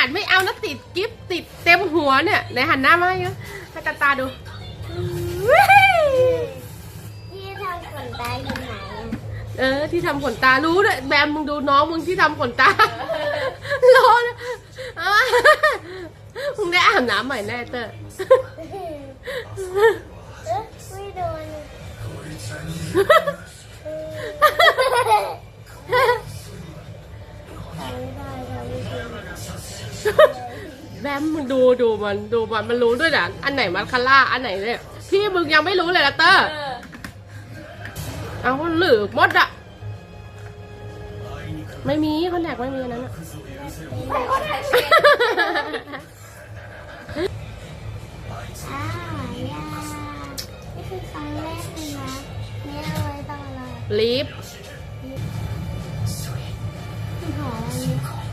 นาดไม่เอานะติดกิฟติดเต็มหัวเนี่ยไหนหันหน้ามาให้นะให้ตาตาดูที่ทำขนตาอยู่ไหนอะเออ ที่ทำขนตารู้ด้วยแบมมึงดูน้องมึงที่ทำขนตาร้อนอะมึงได้อาบน้ำใหม่แน่เตอร์เอ๊ะไม่โดน แบมมึงดูดูมันดูมันมันรู้ด้วยนะอันไหนมัสคาร่าอันไหนเนี่ยพี่มึงยังไม่รู้เลยนะเตอร์เอาหลือมดอะไม่มีคอนแทกไม่มีอันนั้นอะลิฟหอม